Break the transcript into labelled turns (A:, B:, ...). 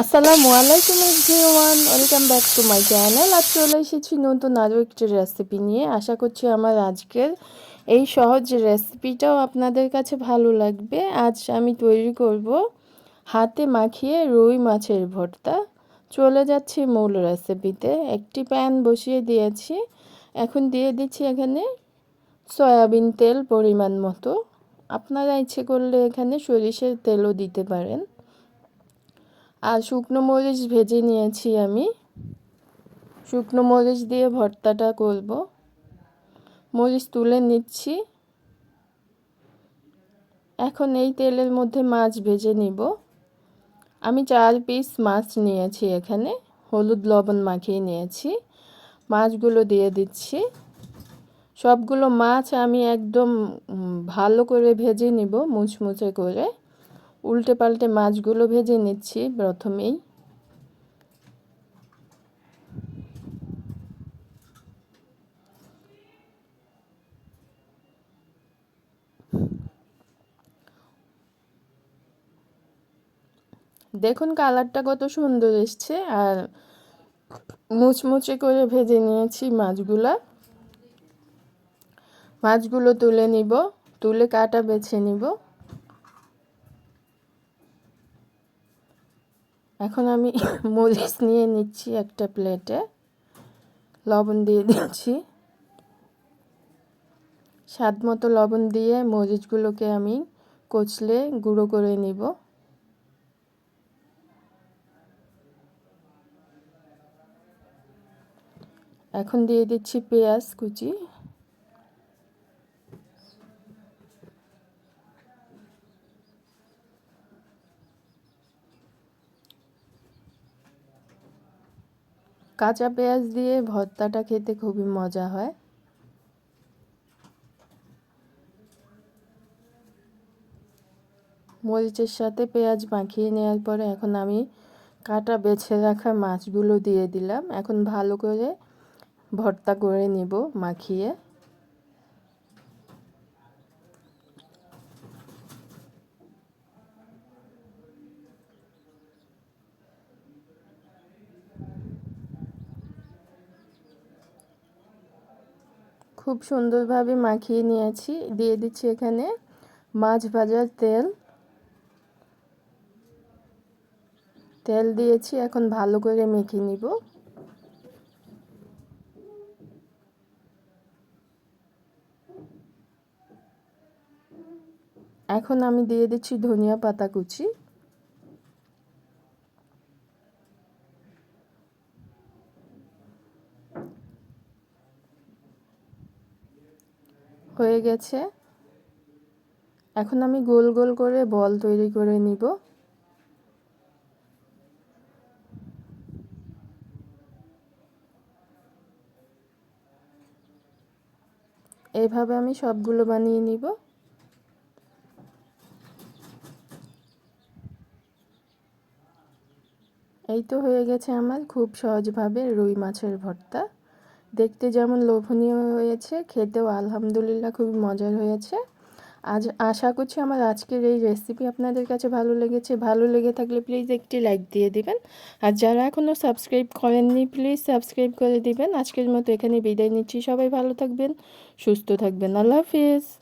A: আসসালামু আলাইকুম everyone, welcome back to my channel. আজ চলে এসেছি নতুন আরও একটি রেসিপি নিয়ে। আশা করছি আমার আজকের এই সহজ রেসিপিটাও আপনাদের কাছে ভালো লাগবে। আজ আমি তৈরি করব হাতে মাখিয়ে রুই মাছের ভর্তা। চলে যাচ্ছি মূল রেসিপিতে একটি প্যান বসিয়ে দিয়েছি। এখন দিয়ে দিচ্ছি এখানে সয়াবিন তেল পরিমাণ মতো। আপনারা ইচ্ছে করলে এখানে সরিষার তেলও দিতে পারেন। আর শুকনো মরিচ ভেজে নিয়েছি আমি। শুকনো মরিচ দিয়ে ভর্তাটা করব। মরিচ তুলে নিচ্ছি। এখন এই তেলের মধ্যে মাছ ভেজে নিব। আমি চার পিস মাছ নিয়েছি এখানে। হলুদ, লবণ মাখিয়ে নিয়েছি। মাছগুলো দিয়ে দিচ্ছি। সবগুলো মাছ আমি একদম ভালো করে ভেজে নিব, মুচমুচে করে। উল্টে পাল্টে মাছগুলো ভেজে নিচ্ছি প্রথমেই। দেখুন কালারটা কত সুন্দর এসছে আর মুচমুচে করে ভেজে নিয়েছি মাছগুলা। মাছগুলো তুলে নিব, তুলে কাটা বেছে নিব। এখন আমি মরিচ নিয়ে নিচ্ছি একটা প্লেটে। লবণ দিয়ে দিচ্ছি। স্বাদ মতো লবণ দিয়ে মরিচগুলোকে আমি কচলে গুঁড়ো করে নিব। এখন দিয়ে দিচ্ছি পেঁয়াজ কুচি। কাঁচা পেঁয়াজ দিয়ে ভর্তাটা খেতে খুবই মজা হয়। মরিচের সাথে পেঁয়াজ মাখিয়ে নেওয়ার পরে এখন আমি কাটা বেছে রাখা মাছগুলো দিয়ে দিলাম। এখন ভালো করে ভর্তা করে নিব মাখিয়ে। খুব সুন্দরভাবে মাখিয়ে নিয়েছি। দিয়ে দিচ্ছি এখানে মাছ ভাজার তেল। তেল দিয়েছি, এখন ভালো করে মেখে নিব। এখন আমি দিয়ে দিচ্ছি ধনিয়া পাতা কুচি। হয়ে গেছে। এখন আমি গোল গোল করে বল তৈরি করে নিব। এইভাবে আমি সবগুলো বানিয়ে নিব। এই তো হয়ে গেছে আমার খুব সহজভাবে রুই মাছের ভর্তা। দেখতে যেমন লোভনীয় হয়েছে, খেতেও আলহামদুলিল্লাহ খুবই মজার হয়েছে। আজ আশা করছি আমার আজকের এই রেসিপি আপনাদের কাছে ভালো লেগেছে। ভালো লেগে থাকলে প্লিজ একটি লাইক দিয়ে দিবেন। আর যারা এখনও সাবস্ক্রাইব করেননি প্লিজ সাবস্ক্রাইব করে দিবেন। আজকের মতো এখানে বিদায় নিচ্ছি। সবাই ভালো থাকবেন, সুস্থ থাকবেন। আল্লাহ হাফিজ।